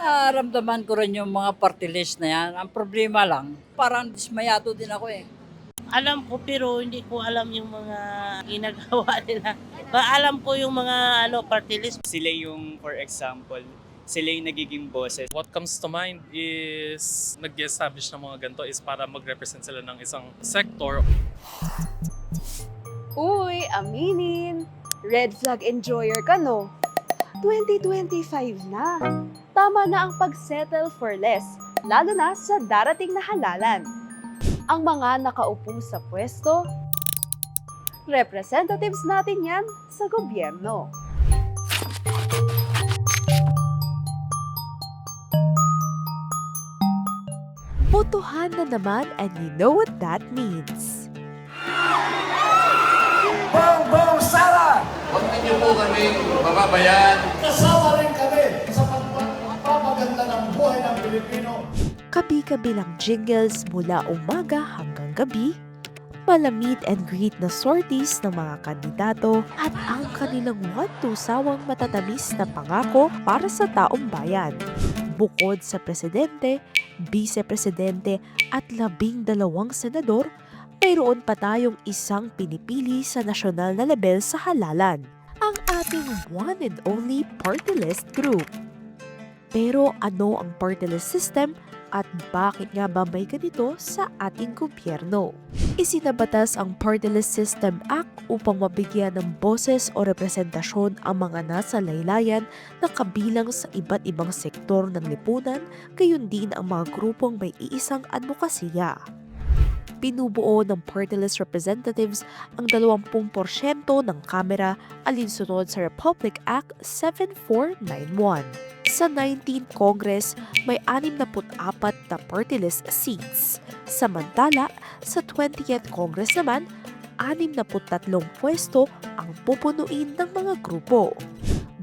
Naramdaman ko rin yung mga party list na yan. Ang problema lang, parang dismayado din ako eh. Alam ko pero hindi ko alam yung mga ginagawa nila. Ba, alam ko yung mga ano party list. Sila yung, for example, sila yung nagiging bosses. What comes to mind is nag-establish ng mga ganito is para mag-represent sila ng isang sector. Uy, aminin. Red flag enjoyer ka, no? 2025 na. Tama na ang pag-settle for less, lalo na sa darating na halalan. Ang mga nakaupo sa pwesto, representatives natin yan sa gobyerno. Botohan na naman and you know what that means. Bongbong Sara! Huwag ninyo po kami bababayaan. Kasama Pilipino. Kabi-kabilang jingles mula umaga hanggang gabi, malamit and greet na sorties ng mga kandidato at ang kanilang watusawang matatamis na pangako para sa taong bayan. Bukod sa presidente, vice-presidente at labing dalawang senador, mayroon pa tayong isang pinipili sa nasyonal na level sa halalan, ang ating one and only party list group. Pero ano ang party system at bakit nga ba may ganito sa ating gobyerno? Isinabatas ang Party System Act upang mabigyan ng boses o representasyon ang mga nasa laylayan na kabilang sa iba't ibang sektor ng lipunan, gayon din ang mga grupong may iisang advokasya. Pinubuo ng party list representatives ang 20% ng kamera alinsunod sa Republic Act 7491. Sa 19th Congress, may 64 na party list seats. Samantala, sa 20th Congress naman, 63 pwesto ang pupunuin ng mga grupo.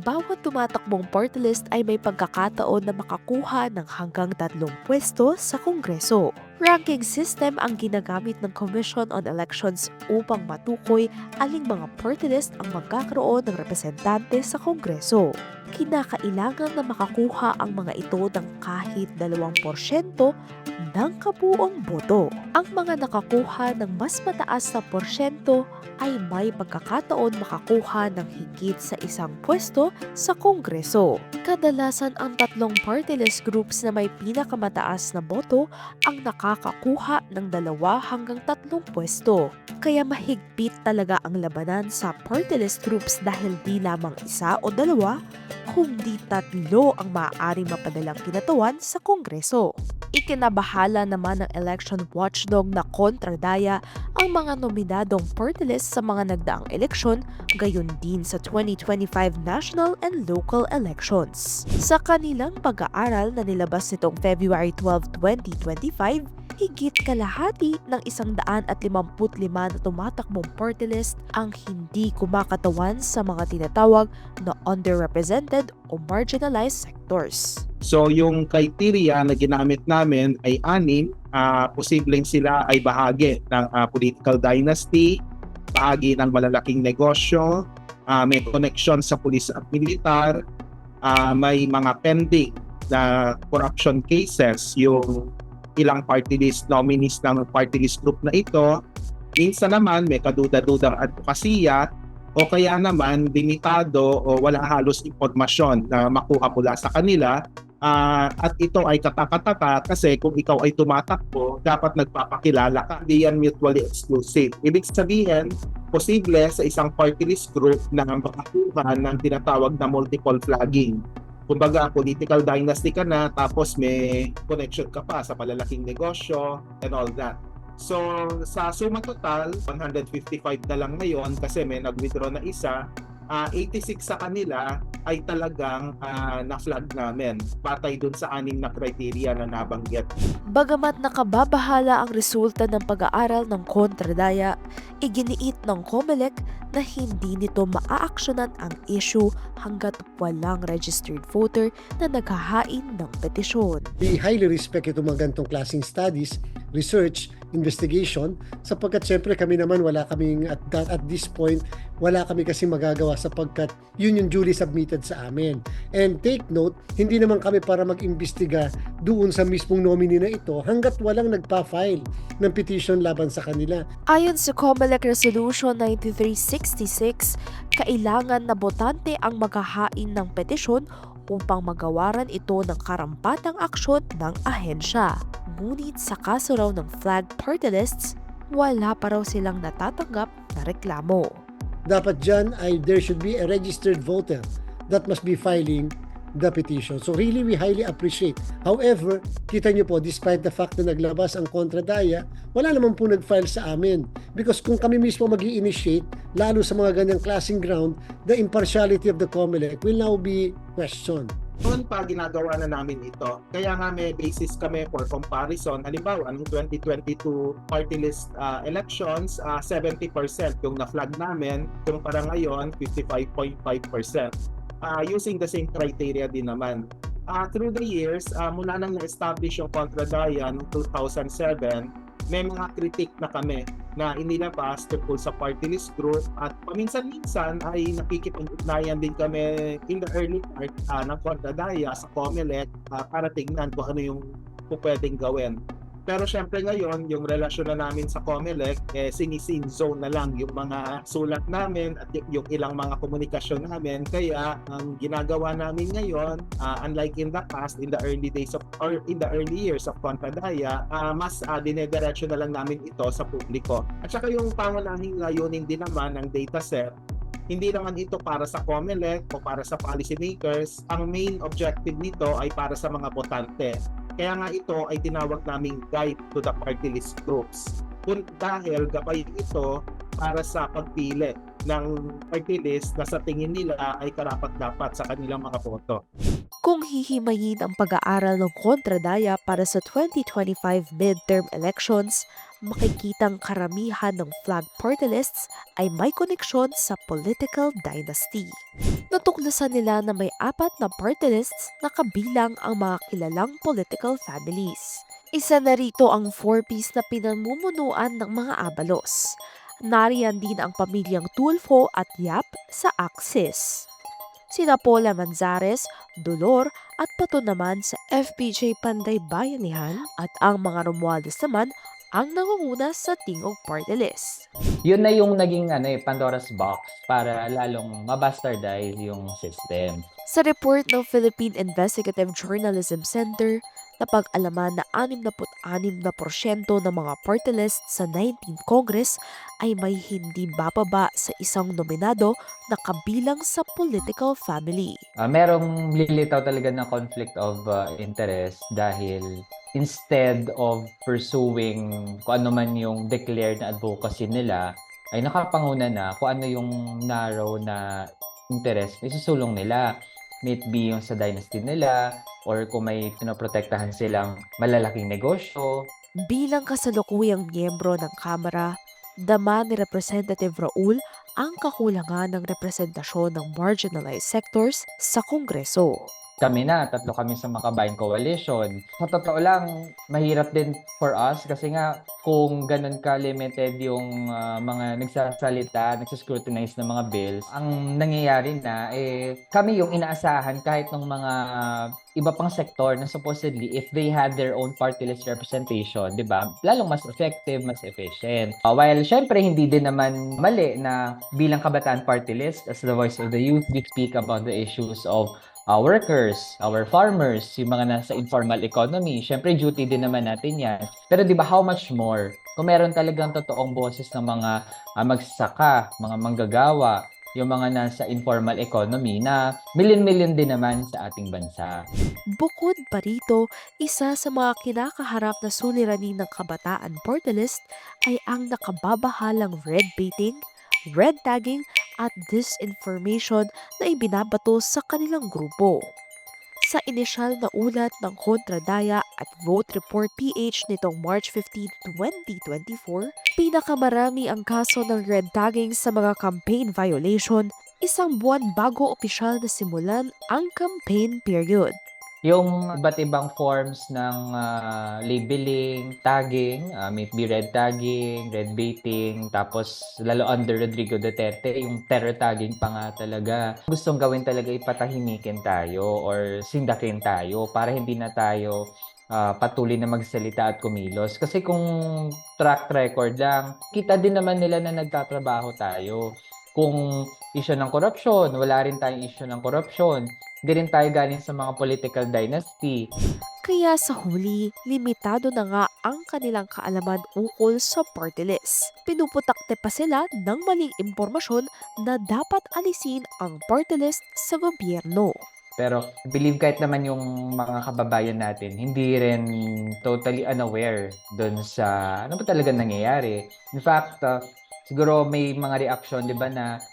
Bawat tumatakbong party list ay may pagkakataon na makakuha ng hanggang tatlong pwesto sa Kongreso. Ranking system ang ginagamit ng Commission on Elections upang matukoy aling mga party list ang magkakaroon ng representante sa Kongreso. Kinakailangan na makakuha ang mga ito ng kahit 2% ng kabuong boto. Ang mga nakakuha ng mas mataas na porsyento ay may pagkakataon makakuha ng higit sa isang pwesto sa Kongreso. Kadalasan ang tatlong party list groups na may pinakamataas na boto ang nakakakuha ng dalawa hanggang tatlong pwesto. Kaya mahigpit talaga ang labanan sa party list groups dahil di lamang isa o dalawa, kundi tatlo ang maaaring mapadalang kinatawan sa Kongreso. Ikinabahala naman ng election watchdog na kontradaya ang mga nominadong party list sa mga nagdaang eleksyon, gayon din sa 2025 national and local elections. Sa kanilang pag-aaral na nilabas nitong February 12, 2025, higit kalahati ng isang daan at limamput lima na tumatakbong party list ang hindi kumakatawan sa mga tinatawag na underrepresented o marginalized sectors. So yung criteria na ginamit namin ay anim, ah posibleng sila ay bahagi ng ah, political dynasty, bahagi ng malalaking negosyo, ah, may connection sa pulis at militar, ah, may mga pending na corruption cases, yung ilang party list nominees ng party list group na ito. Minsan naman may kaduda-dudang advokasya o kaya naman limitado o wala halos impormasyon na makuha mula sa kanila Ah, at ito ay katakataka kasi kung ikaw ay tumatakbo, dapat nagpapakilala ka. Hindi yan mutually exclusive. Ibig sabihin, posible sa isang party list group na makakuha ng tinatawag na multiple flagging. Kumbaga, political dynasty ka na, tapos may connection ka pa sa palalaking negosyo and all that. So, sa suma total, 155 na lang ngayon kasi may nag-withdraw na isa, ah 86 sa kanila ay talagang ah, na-flag namin batay dun sa anim na criteria na nabanggit. Bagamat nakababahala ang resulta ng pag-aaral ng kontradaya, iginiit ng COMELEC na hindi nito maaaksyonan ang issue hanggat walang registered voter na naghahain ng petisyon. We highly respect itong mga ganitong klaseng studies, research, investigation sapagkat syempre kami naman wala kaming at, that, at this point wala kami kasi magagawa sapagkat yun yung duly submitted sa amin. And take note, hindi naman kami para mag-imbestiga doon sa mismong nominee na ito hanggat walang nagpa-file ng petition laban sa kanila. Ayon sa COMELEC Resolution 9366, kailangan na botante ang maghahain ng petisyon upang magawaran ito ng karampatang aksyon ng ahensya. Ngunit sa kaso raw ng flag party lists, wala pa raw silang natatanggap na reklamo. Dapat dyan ay there should be a registered voter that must be filing the petition. So really, we highly appreciate. However, kita nyo po, despite the fact na naglabas ang kontradaya, wala naman po nag-file sa amin. Because kung kami mismo mag initiate lalo sa mga ganyang klaseng ground, the impartiality of the COMELEC will now be questioned. Noon pa ginagawa na namin ito. Kaya nga may basis kami for comparison. Halimbawa, noong 2022 party list uh, elections, uh, 70% yung na-flag namin. Yung para ngayon, 55.5%. Uh, using the same criteria din naman. Uh, through the years, uh, mula nang na-establish yung Contradaya noong 2007, may mga critic na kami na inilabas tungkol sa party list group at paminsan-minsan ay nakikipag-ugnayan din kami in the early part uh, ng Contradaya sa COMELEC uh, para tignan kung ano yung kung pwedeng gawin. Pero syempre ngayon, yung relasyon na namin sa COMELEC, eh, sinisin zone na lang yung mga sulat namin at yung ilang mga komunikasyon namin. Kaya ang ginagawa namin ngayon, uh, unlike in the past, in the early days of, or in the early years of Contradaya, uh, mas uh, dinediretso na lang namin ito sa publiko. At saka yung pangunahing layunin din naman ng dataset, hindi naman ito para sa COMELEC o para sa policymakers. Ang main objective nito ay para sa mga botante. Kaya nga ito ay tinawag naming guide to the party list groups. Kung dahil gabay ito para sa pagpili ng party list na sa tingin nila ay karapat-dapat sa kanilang mga boto. Kung hihimayin ang pag-aaral ng kontradaya para sa 2025 midterm elections, makikitang karamihan ng flag party lists ay may koneksyon sa political dynasty. Natuklasan nila na may apat na party lists na kabilang ang mga kilalang political families. Isa na rito ang four-piece na pinamumunuan ng mga Abalos. Nariyan din ang pamilyang Tulfo at Yap sa Axis. Sina Paula Manzares, Dolor at Pato naman sa FPJ Panday Bayanihan at ang mga Romualdez naman ang nangunguna sa Tingog Party List. Yun na yung naging ano, eh, Pandora's box para lalong mabastardize yung system. Sa report ng Philippine Investigative Journalism Center, napag-alaman na 66% na porsyento ng mga party list sa 19th Congress ay may hindi bababa sa isang nominado na kabilang sa political family. Ah, merong lilitaw talaga na conflict of uh, interest dahil instead of pursuing kung ano man yung declared na advocacy nila, ay nakapanguna na kung ano yung narrow na interest na isusulong nila. May it be yung sa dynasty nila or kung may pinoprotektahan silang malalaking negosyo. Bilang kasalukuyang miyembro ng Kamara, dama ni Representative Raul ang kakulangan ng representasyon ng marginalized sectors sa Kongreso. Kami na, tatlo kami sa Makabayan Coalition. Sa totoo lang, mahirap din for us kasi nga kung ganun ka-limited yung ah, mga nagsasalita, nagsascrutinize ng mga bills, ang nangyayari na, eh, kami yung inaasahan kahit ng mga iba pang sektor na supposedly if they had their own party list representation, 'di ba? Lalong mas effective, mas efficient. Uh, while syempre hindi din naman mali na bilang kabataan party list as the voice of the youth, we speak about the issues of uh, workers, our farmers, yung mga nasa informal economy. Syempre, duty din naman natin yan. Pero di ba, how much more? Kung meron talagang totoong boses ng mga uh, magsasaka, mga manggagawa, yung mga nasa informal economy na million-million din naman sa ating bansa. Bukod pa rito, isa sa mga kinakaharap na suliranin ng kabataan party list ay ang nakababahalang red baiting, red tagging at disinformation na ibinabato sa kanilang grupo. Sa inisyal na ulat ng Kontradaya at Vote Report PH nitong March 15, 2024, pinakamarami ang kaso ng red tagging sa mga campaign violation isang buwan bago opisyal na simulan ang campaign period. Yung iba't ibang forms ng ah, labeling, tagging, ah, may be red tagging, red baiting, tapos lalo under Rodrigo Duterte, yung terror tagging pa nga talaga. Gustong gawin talaga ipatahimikin tayo or sindakin tayo para hindi na tayo ah, patuloy na magsalita at kumilos. Kasi kung track record lang, kita din naman nila na nagtatrabaho tayo. Kung issue ng korupsyon, wala rin tayong issue ng korupsyon. Hindi rin tayo galing sa mga political dynasty. Kaya sa huli, limitado na nga ang kanilang kaalaman ukol sa party list. Pinuputakte pa sila ng maling impormasyon na dapat alisin ang party list sa gobyerno. Pero I believe kahit naman yung mga kababayan natin, hindi rin totally unaware dun sa ano ba talaga nangyayari. In fact, uh, siguro may mga reaction, di ba, na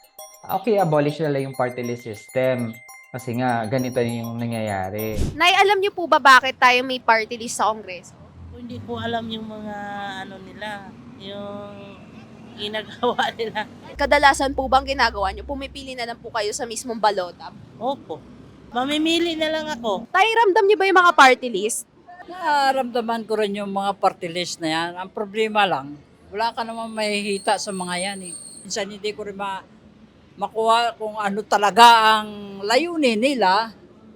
okay, abolish na lang yung party list system. Kasi nga, ganito yung nangyayari. Nay, alam niyo po ba bakit tayo may party list sa Kongreso? Hindi ko alam yung mga ano nila, yung ginagawa nila. Kadalasan po bang ginagawa niyo? Pumipili na lang po kayo sa mismong balota. Opo. Mamimili na lang ako. Tay, ramdam niyo ba yung mga party list? Naramdaman ko rin yung mga party list na yan. Ang problema lang, wala ka naman mahihita sa mga yan eh. Minsan hindi ko rin ma makuha kung ano talaga ang layunin nila.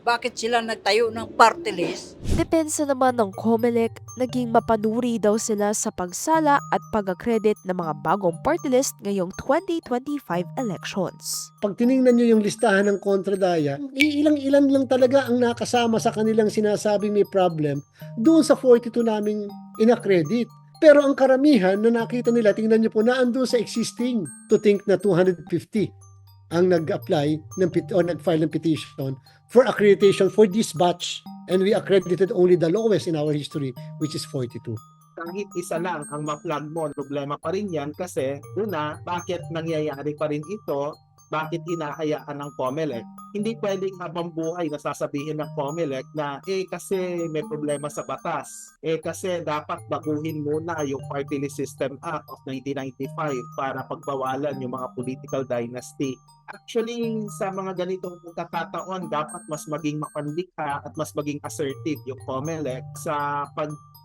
Bakit sila nagtayo ng party list? Depensa naman ng COMELEC, naging mapanuri daw sila sa pagsala at pag-accredit ng mga bagong party list ngayong 2025 elections. Pag tiningnan nyo yung listahan ng kontradaya, ilang-ilan lang talaga ang nakasama sa kanilang sinasabing may problem doon sa 42 naming inaccredit. Pero ang karamihan na nakita nila, tingnan nyo po, naandun sa existing to think na 250 ang nag-apply ng pet- or nag-file ng petition for accreditation for this batch. And we accredited only the lowest in our history, which is 42. kahit isa lang ang ma-flag mo, problema pa rin yan kasi una, bakit nangyayari pa rin ito? Bakit hinahayaan ng COMELEC? Hindi pwedeng habang buhay na sasabihin ng COMELEC na eh kasi may problema sa batas. Eh kasi dapat baguhin muna yung Party List System Act of 1995 para pagbawalan yung mga political dynasty. Actually, sa mga ganitong pagkakataon, dapat mas maging mapandikha at mas maging assertive yung COMELEC sa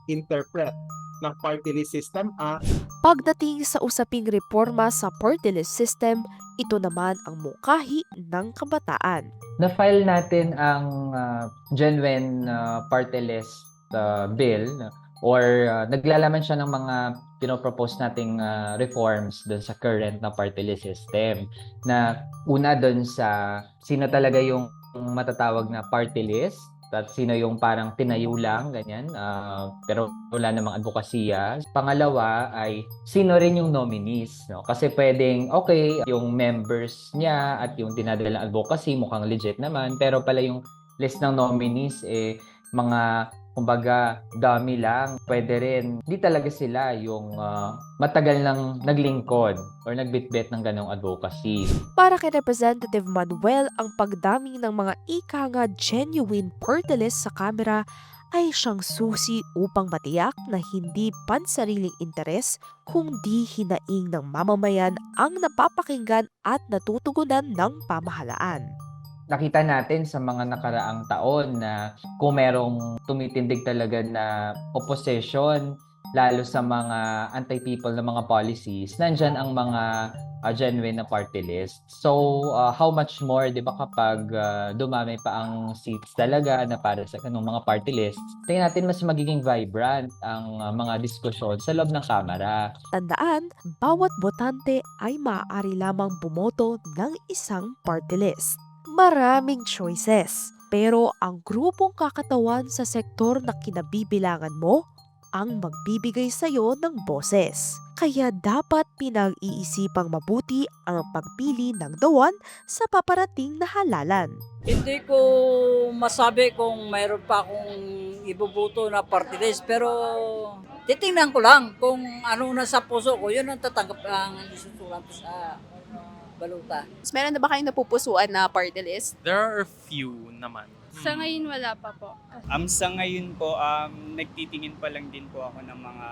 pag-interpret ng Party List System Act Pagdating sa usaping reforma sa party list system, ito naman ang mungkahi ng kabataan. Na-file natin ang ah, genuine ah, party list ah, bill or ah, naglalaman siya ng mga pinopropose nating ah, reforms dun sa current na party list system na una dun sa sino talaga yung matatawag na party list at sino yung parang tinayo lang, ganyan, ah, pero wala namang advokasya. Pangalawa ay sino rin yung nominees, no? Kasi pwedeng, okay, yung members niya at yung dinadala ng advocacy mukhang legit naman, pero pala yung list ng nominees, eh, mga, kumbaga, dami lang. Pwede rin, di talaga sila yung ah, matagal nang naglingkod or nagbitbit ng ganong advocacy. Para kay Representative Manuel, ang pagdami ng mga ika nga genuine party sa kamera ay siyang susi upang matiyak na hindi pansariling interes kundi hinaing ng mamamayan ang napapakinggan at natutugunan ng pamahalaan. Nakita natin sa mga nakaraang taon na kung merong tumitindig talaga na opposition lalo sa mga anti-people na mga policies, nandyan ang mga uh, genuine na party list. So, uh, how much more, di ba, kapag uh, dumami pa ang seats talaga na para sa kanong mga party lists, tingnan natin mas magiging vibrant ang uh, mga diskusyon sa loob ng kamera. Tandaan, bawat botante ay maaari lamang bumoto ng isang party list. Maraming choices, pero ang grupong kakatawan sa sektor na kinabibilangan mo ang magbibigay sa iyo ng boses. Kaya dapat pinag-iisipang mabuti ang pagpili ng dawan sa paparating na halalan. Hindi ko masabi kung mayroon pa akong ibubuto na party pero titingnan ko lang kung ano nasa puso ko, yun ang tatanggap ang isusulat ko sa baluta. Meron na ba kayong napupusuan na party list? There are a few naman. Sa ngayon wala pa po. Um, sa ngayon po, um, nagtitingin pa lang din po ako ng mga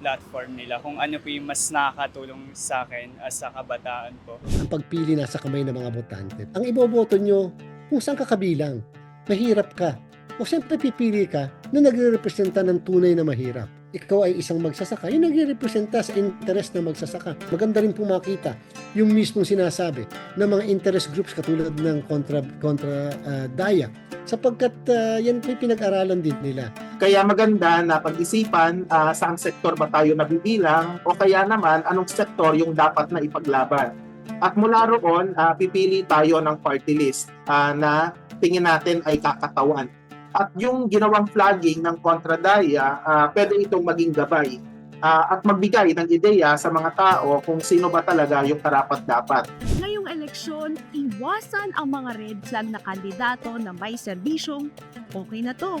platform nila kung ano po yung mas nakakatulong sa akin as sa kabataan po. ang pagpili nasa kamay ng mga botante. Ang iboboto nyo, kung saan ka kabilang. Mahirap ka. O siyempre pipili ka na nagre-representa ng tunay na mahirap. Ikaw ay isang magsasaka, yung nagre-representa sa interest ng magsasaka. Maganda rin po makita yung mismong sinasabi ng mga interest groups katulad ng kontra, kontra ah, daya sapagkat ah, yan po pinag-aralan din nila. Kaya maganda na pag-isipan ah, saang sektor ba tayo nabibilang o kaya naman anong sektor yung dapat na ipaglaban. At mula roon, ah, pipili tayo ng party list ah, na tingin natin ay kakatawan. At yung ginawang flagging ng kontradaya, ah, pwede itong maging gabay ah, at magbigay ng ideya sa mga tao kung sino ba talaga yung karapat-dapat. Ngayong eleksyon, iwasan ang mga red flag na kandidato na may serbisyong okay na to.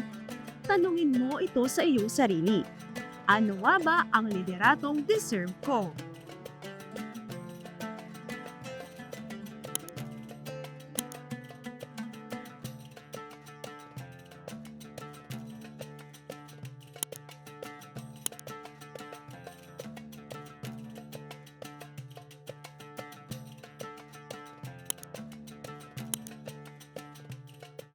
Tanungin mo ito sa iyong sarili. Ano nga ba ang lideratong deserve ko?